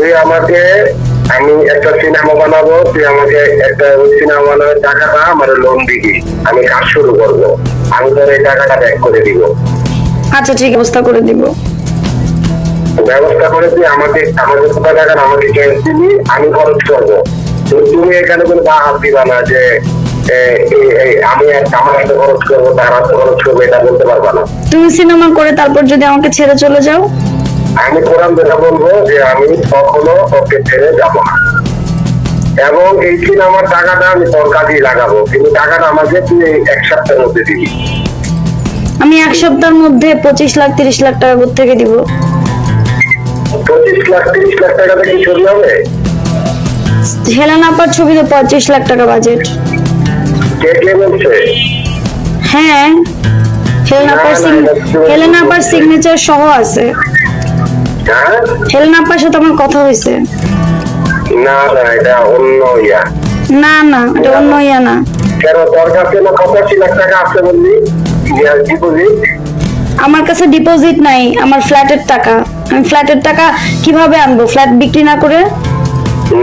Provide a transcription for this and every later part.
তুই আমাকে আমি একটা সিনেমা বানাবো তুই আমাকে একটা সিনেমা বানানোর টাকাটা আমার লোন দিবি। আমি কাজ শুরু করব। আমি তোর এই টাকাটা ব্যাক করে দিব। আচ্ছা ঠিক ব্যবস্থা করে দিব। ব্যবস্থা করে তুই আমাকে আমাকে টাকা আমাকে ক্যাশ দিবি আমি খরচ করব। তুমি এখানে কোনো বা হাত দিবা না যে আমি আমার হাতে খরচ করব তার হাতে খরচ করব এটা বলতে পারবা না। তুমি সিনেমা করে তারপর যদি আমাকে ছেড়ে চলে যাও? আমি কোরআন দেখা বলব যে আমি কখনো ওকে ছেড়ে যাব না। এবং এই সিনেমার টাকাটা আমি তোর কাজেই লাগাবো। কিন্তু টাকাটা আমাকে তুই এক সপ্তাহের মধ্যে দিবি। আমি এক সপ্তাহের মধ্যে পঁচিশ লাখ তিরিশ লাখ টাকা থেকে দিব? পঁচিশ লাখ তিরিশ লাখ টাকাতে কি ছবি হবে? হেলেন আপার ছবিতে পঁচিশ লাখ টাকা বাজেট কে কে বলছে? হ্যাঁ হেলেন আপার হেলেন সিগনেচার সহ আছে। হেলেন আপার সাথে আমার কথা হয়েছে না না এটা অন্য ইয়া। না না এটা অন্য ইয়া না। কেন তোর কাছে না পঁচাশি লাখ টাকা আছে বললি? ডিপোজিট আমার কাছে ডিপোজিট নাই আমার ফ্ল্যাটের টাকা। আমি ফ্ল্যাটের টাকা কীভাবে আনব? ফ্ল্যাট বিক্রি না করে?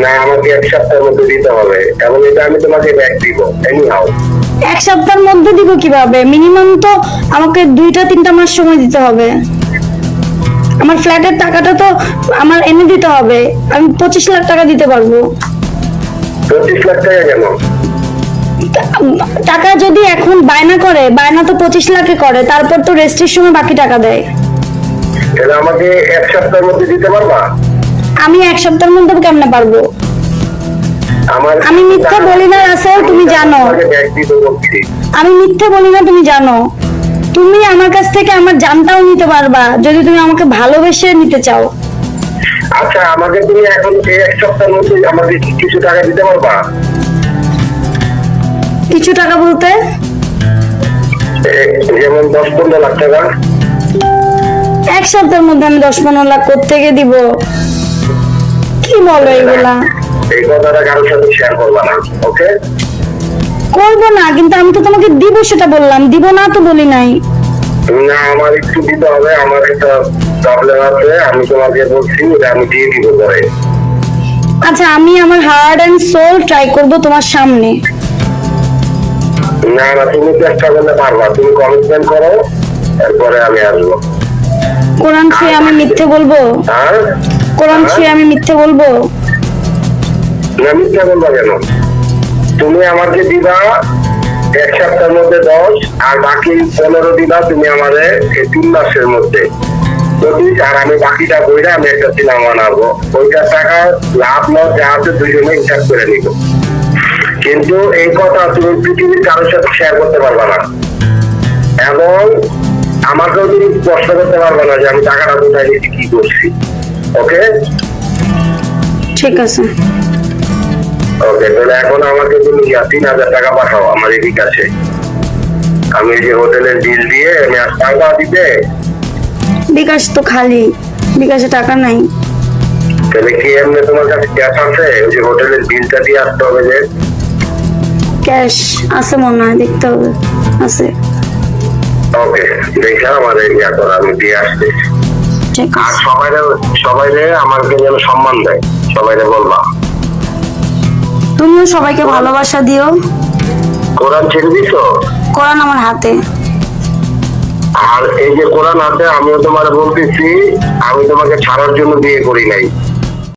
না আমাকে এক সপ্তাহের মধ্যে দিতে হবে। এবং এটা আমি তোমাকে ব্যাক দিব এনি হাউ এক সপ্তাহের মধ্যে দিব কীভাবে? মিনিমাম তো আমাকে দুইটা তিনটা মাস সময় দিতে হবে। আমার ফ্ল্যাটের টাকাটা তো আমার এনে দিতে হবে। আমি পঁচিশ লাখ টাকা দিতে পারব। পঁচিশ লাখ টাকা কেন? টাকা যদি এখন বায়না করে বায়না তো পঁচিশ লাখে করে তারপর তো রেস্টের সময় বাকি টাকা দেয়। তাহলে আমাকে এক সপ্তাহের মধ্যে দিতে পারবা? আমি এক সপ্তাহের মধ্যে কেমনে পারব? আমি মিথ্যা বলি না, রাসেল, তুমি জানো। আমি মিথ্যে বলি না তুমি জানো। তুমি আমার কাছ থেকে আমার জানটাও নিতে পারবা যদি তুমি আমাকে ভালোবেসে নিতে চাও। আচ্ছা আমাকে তুমি এখন এই এক সপ্তাহের মধ্যে আমাকে কিছু টাকা দিতে পারবা? কিছু টাকা বলতে? যেমন দশ পনেরো লাখ টাকা। এক সপ্তাহের মধ্যে আমি দশ পনেরো লাখ থেকে দিব? কি বলো এগুলা? এই কথাটা কারোর সাথে শেয়ার করবা না ওকে করব না কিন্তু আমি তো তোমাকে দিব সেটা বললাম। দিব না তো বলি নাই। না আমার একটু দিতে হবে আমার একটা প্রবলেম আছে আমি তোমাকে বলছি আমি দিয়ে দিব পরে। আচ্ছা আমি আমার হার্ড অ্যান্ড সোল ট্রাই করব তোমার সামনে। না না তুমি চেষ্টা করলে পারবা তুমি কমিটমেন্ট করো এরপরে আমি আসব। কোরআন ছুঁয়ে আমি মিথ্যে বলব? কোরআন ছুঁয়ে আমি মিথ্যে বলব? না মিথ্যা বলবা কেন? তুমি আমাকে দিবা এক সপ্তাহের মধ্যে দশ, আর বাকি পনেরো দিবা তুমি আমাদের তিন মাসের মধ্যে। যদি আর আমি বাকিটা আমি একটা সিনেমা বানাবো ওইটার টাকা লাভ যা আছে দুজনে হিসাব করে নিব। কিন্তু এই কথা তুমি পৃথিবীর কারোর সাথে শেয়ার করতে পারবা না। এবং আমাকেও তুমি প্রশ্ন করতে পারবে না যে আমি টাকাটা কোথায় নিয়েছি কি করছি। ওকে ঠিক আছে। তাহলে এখন আমাকে তুমি তিন হাজার টাকা পাঠাও আমার এই কাছে আমি যে হোটেলের বিল দিয়ে আমি টাকা দিতে বিকাশ তো খালি বিকাশে টাকা নাই। তাহলে কি এমনি তোমার কাছে ক্যাশ আছে? ওই যে হোটেলের বিলটা দিয়ে আসতে হবে যে? ক্যাশ আছে মনে হয় দেখতে হবে আছে। ওকে দেখে আমার ইয়া করো আমি দিয়ে ঠিক আর আছে আমাকে যেন সম্মান দেয় সবাই বলবা তুমিও সবাইকে ভালোবাসা দিও। কোরআন ছেড়ে দিছো? কোরআন আমার হাতে। আর এই যে কোরআন হাতে আমিও তোমার বলতেছি আমি তোমাকে ছাড়ার জন্য বিয়ে করি নাই।